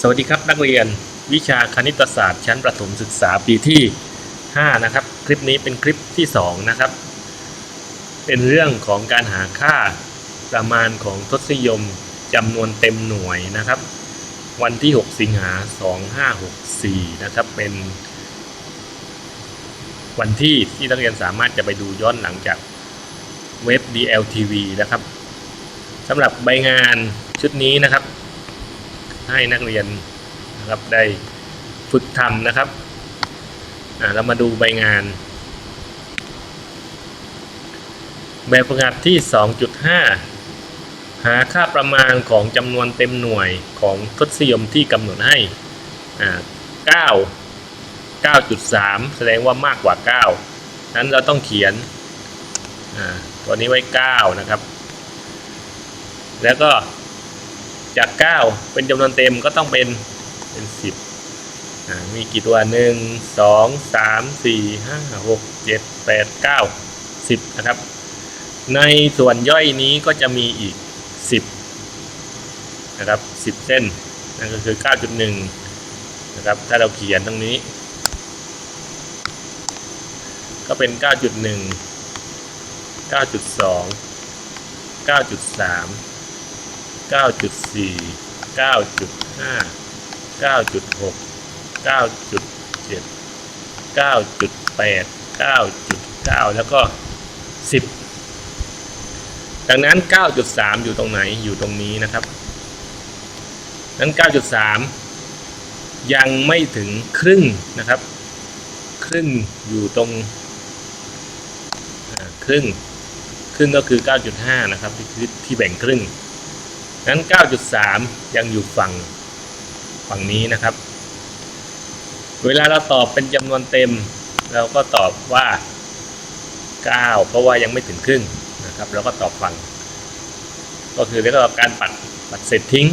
สวัสดีครับนักเรียนวิชาคณิตศาสตร์ชั้นประถมศึกษาปีที่ 5 นะครับ คลิปนี้เป็นคลิปที่ 2 นะครับ เป็นเรื่องของการหาค่าประมาณของทศนิยมจำนวนเต็มหน่วยนะครับ วันที่ 6 สิงหา 2564 นะครับเป็น วันที่ที่นักเรียนสามารถจะไปดูย้อนหลังจากเว็บ DLTV นะครับสำหรับใบงานชุดนี้นะครับ ให้นักเรียนนะครับได้ฝึกทำนะครับเรามาดูใบงาน แบบฝึกหัดที่ 2.5 หาค่าประมาณของจำนวนเต็มหน่วยของทศนิยมที่กำหนดให้ 9 9.3 แสดงว่ามากกว่า 9 นั้นเราต้องเขียนตัวนี้ไว้ 9 นะครับ แล้วก็ จาก 9 เป็นจำนวนเต็มก็ต้องเป็นเป็น 10อ่ามีกี่ตัว 1 2 3 4 5 6 7 8 9 10 นะครับ ในส่วนย่อยนี้ก็จะมีอีก 10 นะครับ 10 เส้น นั่นก็คือ 9.1 นะครับ ถ้าเราเขียนตรงนี้ ก็เป็น 9.1 9.2 9.3 9.4 9.5 9.6 9.7 9.8 9.9 แล้วก็ 10 ดังนั้น 9.3 อยู่ตรงไหนอยู่ตรงนี้นะครับนั้น 9.3 ยังไม่ถึงครึ่งนะครับ ครึ่งอยู่ตรงครึ่ง ครึ่งก็คือ 9.5 นะครับที่ที่แบ่งครึ่ง นั้น 9.3 ยังอยู่ฝั่งฝั่งนี้นะครับ เวลาเราตอบเป็นจำนวนเต็ม เราก็ตอบว่า 9 เพราะว่ายังไม่ถึงครึ่งนะครับเราก็ตอบฝั่ง ก็คือเรียกว่าการปัดปัดเศษทิ้ง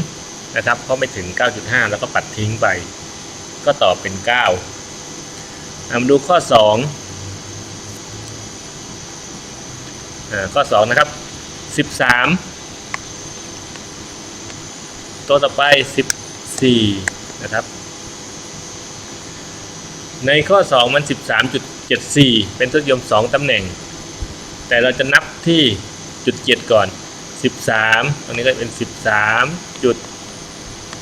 นะครับเพราะไม่ถึง 9.5 แล้วก็ปัดทิ้งไป ก็ตอบเป็น 9มาดูข้อ2อ่าข้อ 2 นะครับ 13 ตัวต่อไป 14 นะครับ ในข้อ 2 มัน 13.74 เป็นทศยม 2 ตำแหน่ง แต่เราจะนับที่จุด7ก่อน 13 ตรงนี้ก็เป็น 13 จุด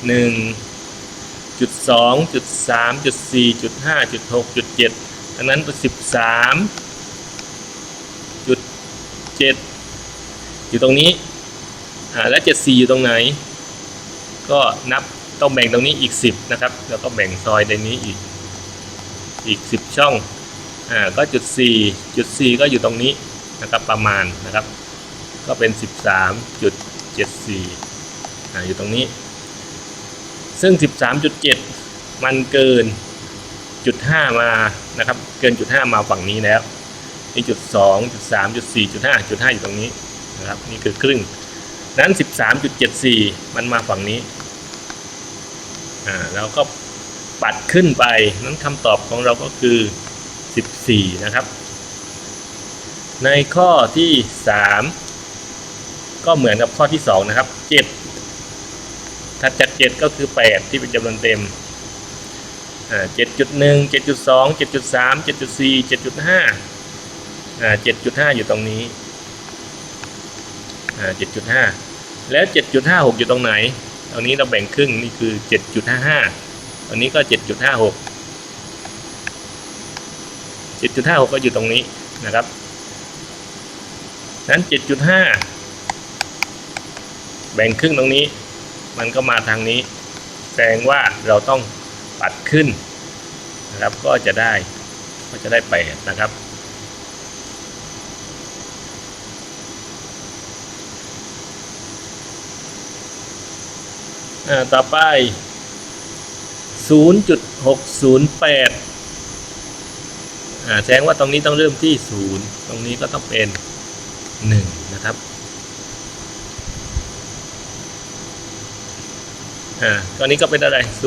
1 จุด 2 จุด 3 จุด 4 จุด 5 จุด 6 จุด 7 ดังนั้นเป็น13 จุด 7 อยู่ตรงนี้ อ่า และ 74 อยู่ตรงไหน ก็นับต้องแบ่งตรงนี้อีก 10 นะครับ แล้วก็แบ่งซอยในนี้อีกอีก 10 ช่องอ่าก็จุด4จุด4ก็อยู่ตรงนี้นะครับประมาณนะครับ ก็เป็น 13.74อ่าอยู่ตรงนี้ ซึ่ง 13.7 มันเกินจุด5มานะครับ เกินจุด5มาฝั่งนี้แล้วนี่จุด2จุด3จุด4จุด5จุด5อยู่ตรงนี้นะครับนี่คือครึ่ง นั้น 13.74 มันมาฝั่งนี้ อ่าแล้วก็ปัดขึ้นไป นั้นคำตอบของเราก็คือ 14 นะครับ ในข้อที่ 3 ก็เหมือนกับข้อที่ 2 นะครับ 7 ถัดจาก 7 ก็คือ 8 ที่เป็นจำนวนเต็ม อ่า 7.1 7.2 7.3 7.4 7.5 อ่า 7.5 อยู่ตรงนี้ อ่า7.5แล้ว7.56อยู่ตรงไหนตรงนี้เราแบ่งครึ่งนี่คือ7.55ตรงนี้ก็7.56 7.56ก็อยู่ตรงนี้นะครับนั้น7.5แบ่งครึ่งตรงนี้ มันก็มาทางนี้ แสดงว่าเราต้องปัดขึ้นนะครับก็จะได้ก็จะได้8นะครับ อ่าต่อไป 0.608อ่าแสดงว่าตรงนี้ต้องเริ่มที่ 0 ตรงนี้ก็ต้องเป็น 1 นะครับอ่าตอนนี้ก็เป็นอะไร 0.1 0.2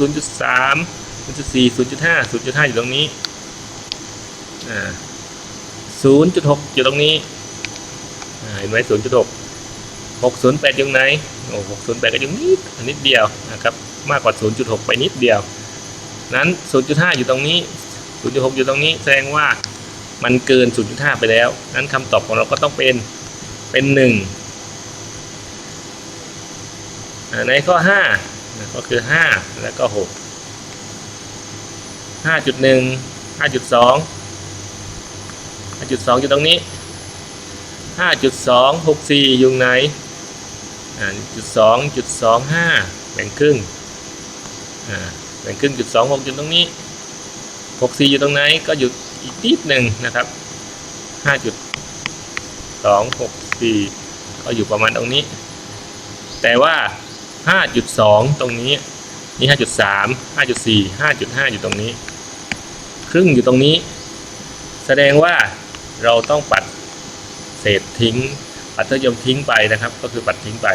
0.3 0.4 0.5 0.5 อยู่ตรงนี้อ่า0.6 อยู่ตรงนี้อ่าเห็นไหม0.6 608 อยู่ไหนโอ้608 ก็อยู่นิดนิดเดียวนะครับมากกว่า 0.6 ไปนิดเดียว นั้น 0.5 อยู่ตรงนี้ 0.6 อยู่ตรงนี้ แสดงว่ามันเกิน 0.5 ไปแล้ว นั้นคำตอบของเราก็ต้องเป็น เป็น1อ่าในข้อ5นะก็คือ 5 แล้วก็ 6 5.1 5.2 5.2 อยู่ตรงนี้ 5.2 64 อยู่ไหน อ่าจุดสองจุดสองห้าแบ่งครึ่งอ่าแบ่งครึ่งจุดสองหกอยู่ตรงนี้หกสี่อยู่ตรงไหนก็อยู่อีกนิดหนึ่งนะครับห้าจุดสองหกสี่ก็อยู่ประมาณตรงนี้ แต่ว่าห้าจุดสองตรงนี้นี่ห้าจุดสามห้าจุดสี่ห้าจุดห้าอยู่ตรงนี้ ครึ่งอยู่ตรงนี้ แสดงว่าเราต้องปัดเศษทิ้ง ปัดทศยมทิ้งไปนะครับ ก็คือปัดทิ้งไป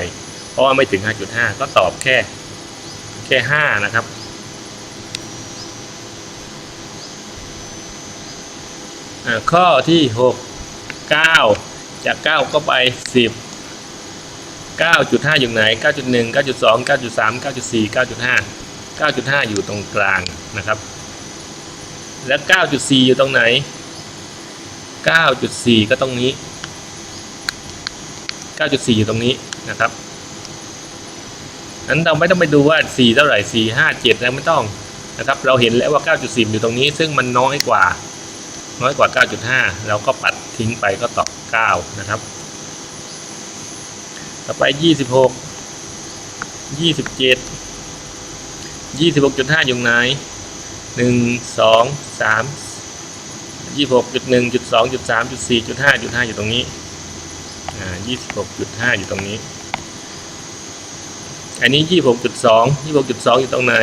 เพราะว่าไม่ถึง 5.5 ก็ตอบแค่แค่ 5 นะครับ ข้อที่ 6 9 จาก 9 ก็ไป 10 9.5 อยู่ไหน 9.1 9.2 9.3 9.4 9.5 9.5 อยู่ตรงกลางนะครับ และ 9.4 อยู่ตรงไหน 9.4 ก็ตรงนี้ 9.4 อยู่ตรงนี้นะครับนั้นเราไม่ต้องไปดูว่า 4 เท่าไหร่ 4 5 7แล้วไม่ต้องนะครับ เราเห็นแล้วว่า9.4อยู่ตรงนี้ ซึ่งมันน้อยกว่า น้อยกว่า 9.5 เราก็ปัดทิ้งไปก็ตอบ 9 นะครับ ต่อไป 26 27 26.5 อยู่ไหน 1 2 3 26.1.2.3.4.5.5 อยู่ตรงนี้ ยี่สิบหกจุดห้าอยู่ตรงนี้ อันนี้ยี่สิบหกจุดสองยี่สิบหกจุดสองอยู่ตรงไหน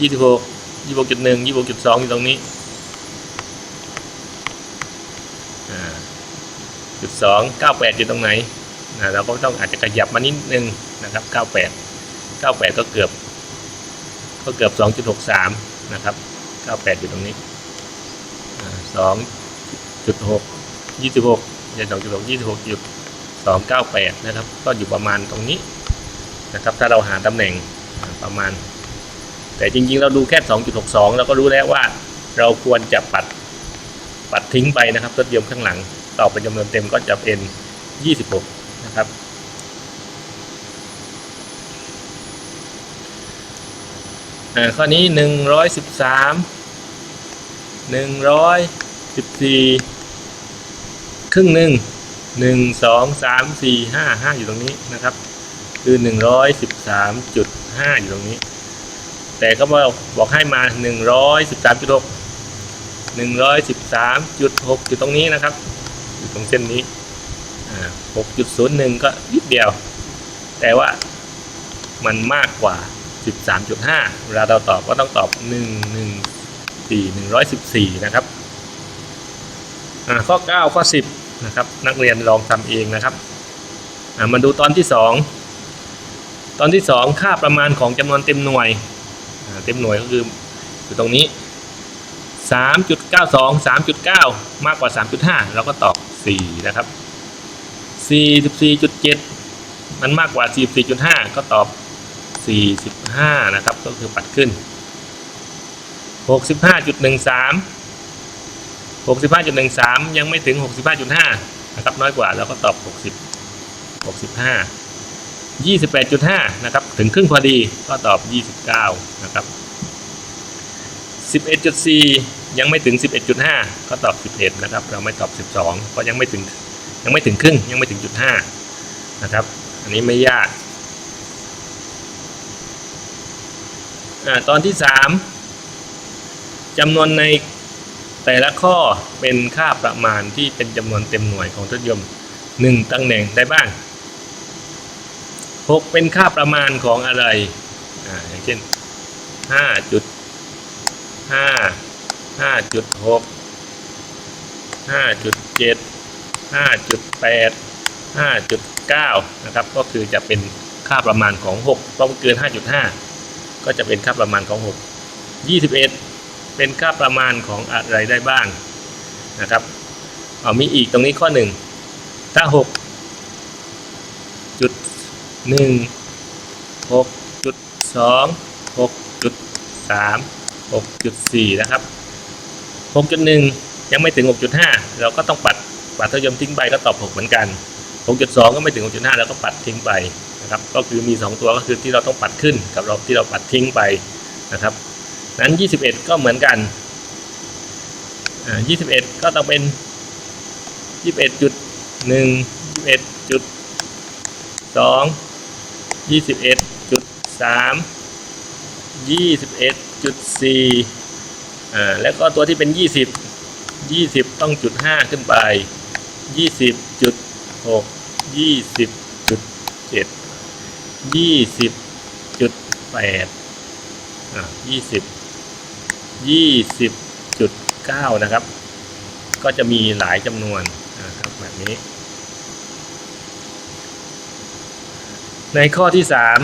ยี่สิบหกยี่สิบหกจุดหนึ่งยี่สิบหกจุดสองอยู่ตรงนี้อ่าจุดสองเก้าแปดอยู่ตรงไหนอ่าเราก็ต้องอาจจะขยับมานิดนึงนะครับเก้าแปดเก้าแปดก็เกือบ ก็เกือบสองจุดหกสามนะครับเก้าแปดอยู่ตรงนี้สองจุดหกยี่สิบหกเดือนสองจุดหกยี่สิบหกจุด สองเก้าแปดนะครับ ก็อยู่ประมาณตรงนี้นะครับ ถ้าเราหาตำแหน่งประมาณ แต่จริงๆ เราดูแค่สองจุดหกสองเราก็รู้แล้วว่าเราควรจะปัดปัดทิ้งไปนะครับรถยนต์ข้างหลัง ต่อเป็นจำนวนเต็มก็จะเป็นยี่สิบหกนะครับ ข้อนี้หนึ่งร้อยสิบสามหนึ่งร้อยสิบสี่ครึ่งหนึ่ง หนึ่งสองสามสี่ห้าห้าอยู่ตรงนี้นะครับ คือหนึ่งร้อยสิบสามจุดห้าอยู่ตรงนี้ แต่ก็บอกบอกให้มาหนึ่งร้อยสิบสามจุดหกหนึ่งร้อยสิบสามจุดหกอยู่ตรงนี้นะครับ อยู่ตรงเส้นนี้หกจุดศูนย์หนึ่งก็นิดเดียว แต่ว่ามันมากกว่าสิบสามจุดห้าเวลาเราตอบก็ต้องตอบหนึ่งหนึ่งสี่หนึ่งร้อยสิบสี่นะครับข้อ่าข้อ9ข้อ10 นะครับ นักเรียนลองทำเองนะครับมาดูตอนที่ 2 ตอนที่ 2 ค่าประมาณของจำนวนเต็มหน่วยเต็มหน่วยก็คืออยู่ตรงนี้ 3.92 3.9 มากกว่า 3.5 เราก็ตอบ 4 นะครับ 44.7 มันมากกว่า 44.5 ก็ตอบ 45 นะครับ ก็คือปัดขึ้น 65.13 65.13 ยังไม่ถึง 65.5 นะครับ น้อยกว่าเราก็ตอบ 60 65 28.5 นะครับ ถึงครึ่งพอดีก็ตอบ 29 นะครับ 11.4 ยังไม่ถึง 11.5 ก็ตอบ 11 นะครับ เราไม่ตอบ 12 เพราะยังไม่ถึงยังไม่ถึงครึ่งยังไม่ถึงจุด5นะครับ อันนี้ไม่ยากอ่าตอนที่ 3จำนวนใน แต่ละข้อเป็นค่าประมาณที่เป็นจำนวนเต็มหน่วยของทศยมหนึ่งตำแหน่งได้บ้างหกเป็นค่าประมาณของอะไรอ่าอย่างเช่นห้าจุดห้าห้าจุดหกห้าจุดเจ็ดห้าจุดแปดห้าจุดเก้านะครับ ก็คือจะเป็นค่าประมาณของหกเพราะมันเกินห้าจุดห้าก็จะเป็นค่าประมาณของหกยี่สิบเอ็ด เป็นค่าประมาณของอะไรได้บ้างนะครับเอามีอีกตรงนี้ข้อหนึ่งถ้าหกจุดหนึ่งหกจุดสองหกจุดสามหกจุดสี่นะครับหกจุดหนึ่งยังไม่ถึงหกจุดห้าเราก็ต้องปัดปัดเท่ายมทิ้งไปก็ตอบหกเหมือนกันหกจุดสองก็ไม่ถึงหกจุดห้าเราก็ปัดทิ้งไปนะครับ ก็คือมีสองตัวก็คือที่เราต้องปัดขึ้นกับเราที่เราปัดทิ้งไปนะครับ นั้นยี่สิบเอ็ดก็เหมือนกันอ่ายี่สิบเอ็ดก็ต้องเป็นยี่สิบเอ็ดจุดหนึ่งยี่สิบเอ็ดจุดสองยี่สิบเอ็ดจุดสามยี่สิบเอ็ดจุดสี่อ่าแล้วก็ตัวที่เป็นยี่สิบยี่สิบต้องจุดห้าขึ้นไปยี่สิบจุดหกยี่สิบจุดเจ็ดยี่สิบจุดแปดอ่ายี่สิบ สิบยี่สิบจุดเก้านะครับ ก็จะมีหลายจำนวนนะครับแบบนี้ ในข้อที่สาม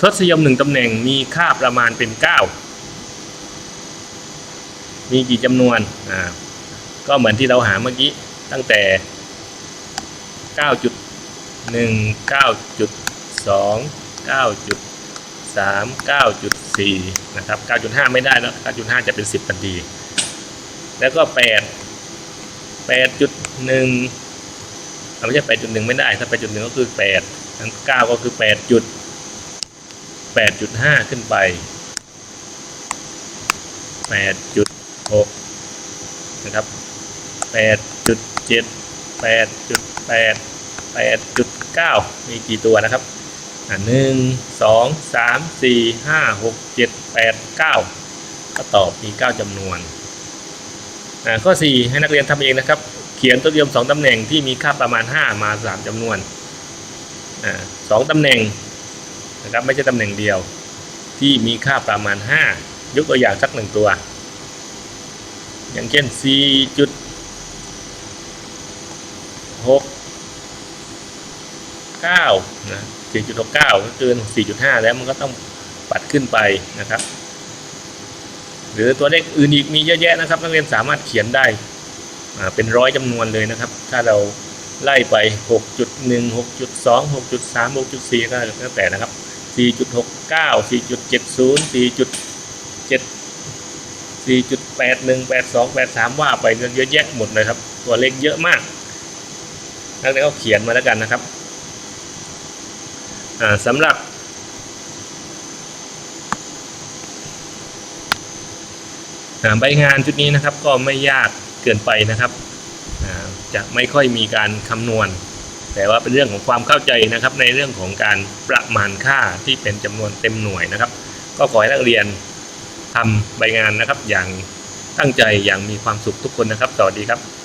ทศยมหนึ่งตำแหน่งมีค่าประมาณเป็นเก้ามีกี่จำนวนอ่าก็เหมือนที่เราหาเมื่อกี้ตั้งแต่เก้า จุดหนึ่งเก้าจุดสามเก้าจุดสี่นะครับเก้าจุดห้าไม่ได้แล้วเก้าจุดห้าจะเป็นสิบทันทีแล้วก็แปดแปดจุดหนึ่งไม่ใช่แปดจุดหนึ่งไม่ได้ถ้าแปดจุดหนึ่งก็คือแปดทั้งเก้าก็คือแปดจุดแปดจุดห้าขึ้นไปแปดจุดหกนะครับแปดจุดเจ็ดแปดจุดแปดแปดจุดเก้ามีกี่ตัวนะครับ หนึ่งสองสามสี่ห้าหกเจ็ดแปดเก้าก็ตอบมีเก้าจำนวนอ่าข้อสี่ให้นักเรียนทำเองนะครับ เขียนตัวเดียมสองตำแหน่งที่มีค่าประมาณห้ามาสามจำนวนอ่าสองตำแหน่งนะครับไม่ใช่ตำแหน่งเดียว ที่มีค่าประมาณห้ายกตัวอย่างสักหนึ่งตัว อย่างเช่นสี่จุดหกเก้านะ สี่จุดหกเก้าก็เกินสี่จุดห้าแล้วมันก็ต้องปัดขึ้นไปนะครับ หรือตัวเลขอื่นอีกมีเยอะแยะนะครับนักเรียนสามารถเขียนได้เป็นร้อยจำนวนเลยนะครับ ถ้าเราไล่ไปหกจุดหนึ่งหกจุดสองหกจุดสามหกจุดสี่ก็แล้วแต่นะครับสี่จุดหกเก้าสี่จุดเจ็ดศูนย์สี่จุดเจ็ดสี่จุดแปดหนึ่งแปดสองแปดสามว่าไปเยอะแยะหมดเลยครับ ตัวเลขเยอะมากนักเรียนก็เขียนมาแล้วกันนะครับ สำหรับ ใบงานชุดนี้นะครับก็ไม่ยากเกินไปนะครับ จะไม่ค่อยมีการคำนวณ แต่ว่าเป็นเรื่องของความเข้าใจนะครับ ในเรื่องของการประมาณค่าที่เป็นจำนวนเต็มหน่วยนะครับ ก็ขอให้นักเรียนทำใบงานนะครับอย่างตั้งใจอย่างมีความสุขทุกคนนะครับ สวัสดีครับ